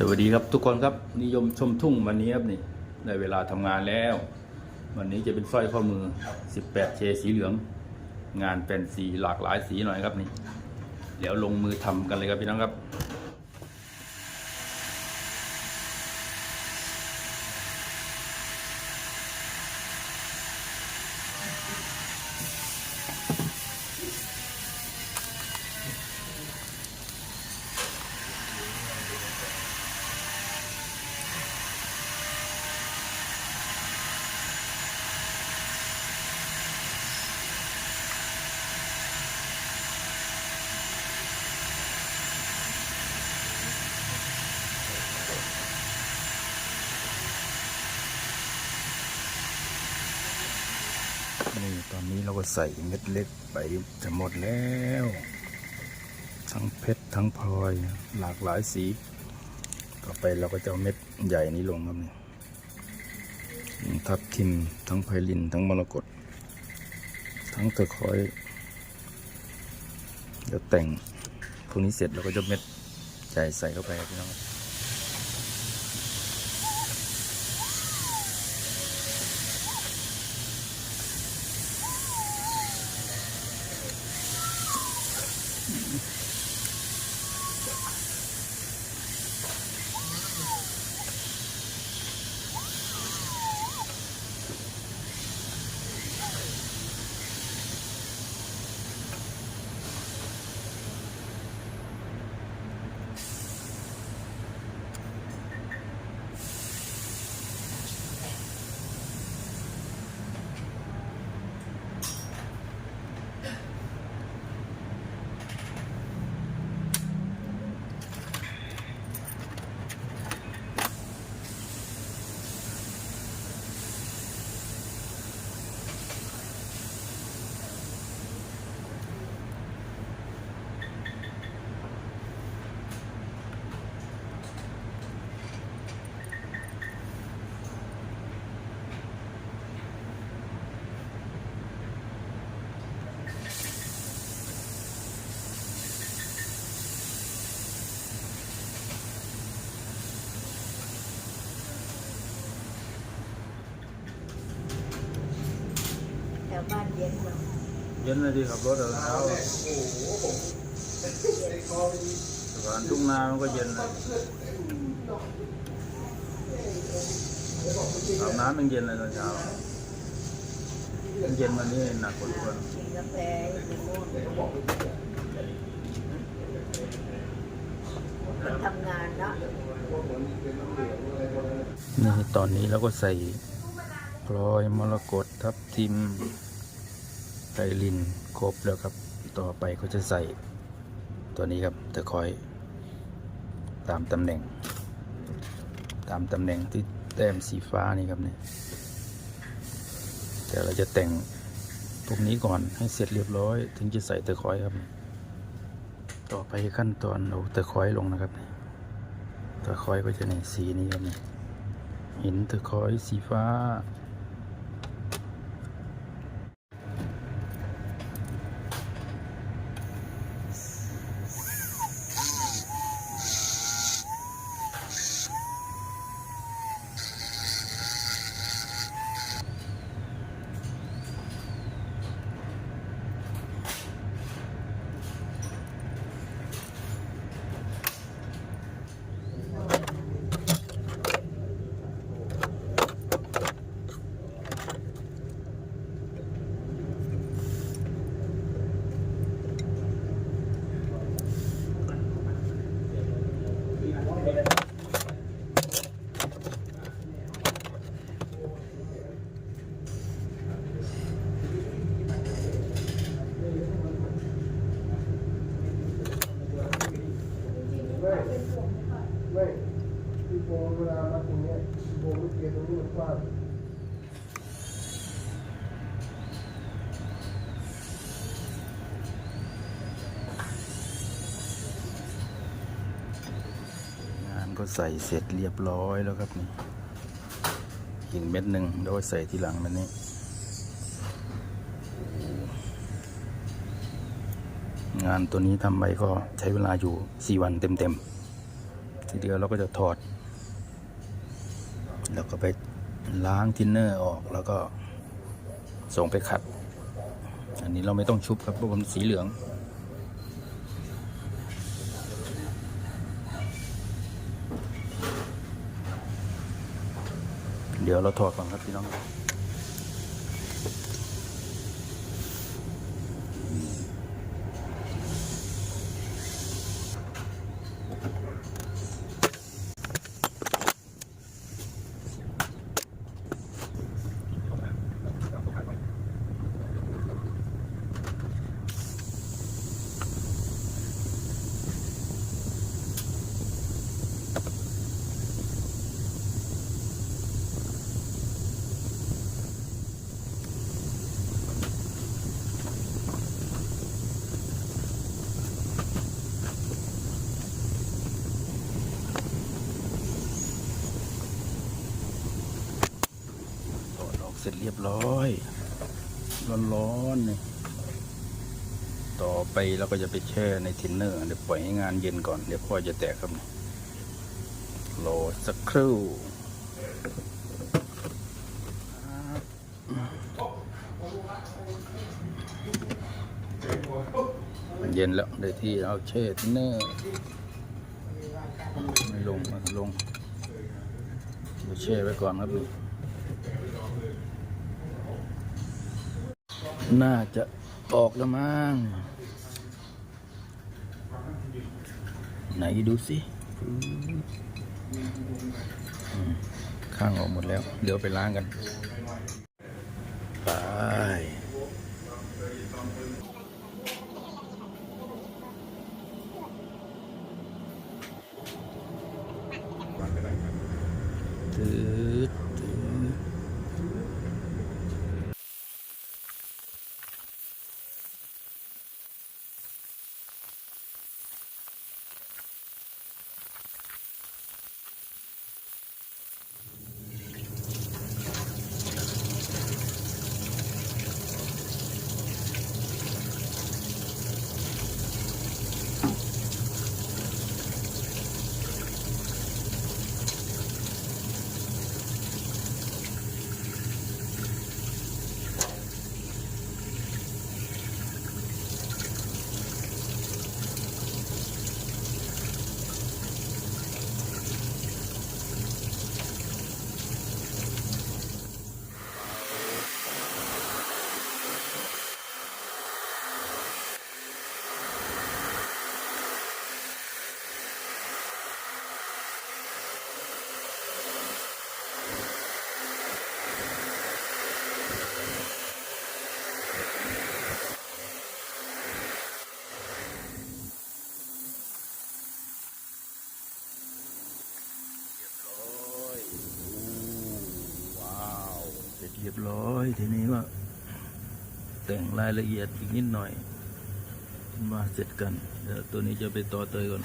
สวัสดีครับทุกคนครับนิยมชมทุ่งวันนี้ครับนี่ได้เวลาทำงานแล้ว วันนี้จะเป็นสร้อยข้อมือ 18เชสีเหลือง งานเป็นสีหลากหลายสีหน่อยครับนี่เดี๋ยวลงมือทำกันเลยครับพี่น้องครับ นี่ตอนนี้เราก็ใส่เม็ดเล็กไปจะหมดแล้ว ทั้งเพชรทั้งพลอยหลากหลายสี ต่อไปเราก็จะเม็ดใหญ่นี้ลงครับนี่ทับทิมทั้งไพลินทั้งมรกตทั้งตะคอยเดี๋ยวแต่งพวกนี้เสร็จเราก็จะเม็ดใหญ่ใส่เข้าไปพี่น้อง วบ้านเย็นเนาะเย็นเลยดีขับรถเอาเช้าสถานทุ่งนามันก็เย็นเลยอาบน้ำมันเย็นเลยตอนเช้ามันเย็นวันนี้หนักกว่าทุกวันกินกาแฟมะม่วงคนทำงานเนาะนี่ตอนนี้เราก็ใส่พลอยมรกตทับทิม ไตลินครบแล้วครับ ต่อไปก็จะใส่ตัวนี้ครับตะคอยตามตำแหน่ง ตามตำแหน่งที่แต้มสีฟ้านี่ครับเนี่ยแต่เราจะแต่งพวกนี้ก่อนให้เสร็จเรียบร้อย ถึงจะใส่ตะคอยครับ ต่อไปขั้นตอนเอาตะคอยลงนะครับตะคอยก็จะในสีนี้ครับเนี่ยหินตะคอยสีฟ้า ไม่ไม่ที่โปเวลามาตรงเนี้ยโปลูกเกตรงนี้มัน กว้างานก็ใส่เสร็จเรียบร้อยแล้วครับนี่อีกเม็ดหนึ่งเดี๋ยวใส่ทีหลังมันนี้งานตัวนี้ทำไปก็ใช้เวลาอยู่ 4 วันเต็มๆทีเดียวเราก็จะถอด แล้วก็ไป ล้างทินเนอร์ออกแล้วก็ส่งไปขัด อันนี้เราไม่ต้องชุบครับเพราะมันสีเหลือง เดี๋ยวเราถอดก่อนครับพี่น้อง ร้อย ร้อนๆเนี่ยต่อไปเราก็จะไปแช่ในทินเนอร์เดี๋ยวปล่อยให้งานเย็นก่อนเดี๋ยวพ่อจะแตกครับรอสักครู่เย็นแล้วได้ที่เอาแช่ทินเนอร์ไม่ลงมันลงเดี๋ยวแช่ไว้ก่อนครับ น่าจะออกแล้วมั้งไหนดูสิข้างออกหมดแล้ว เดี๋ยวไปล้างกัน ไปตืด รียบร้อย ทีนี้ก็แต่งรายละเอียดอีกนิดหน่อย มาเสร็จกันเดี๋ยวตัวนี้จะไปต่อเตยก่อน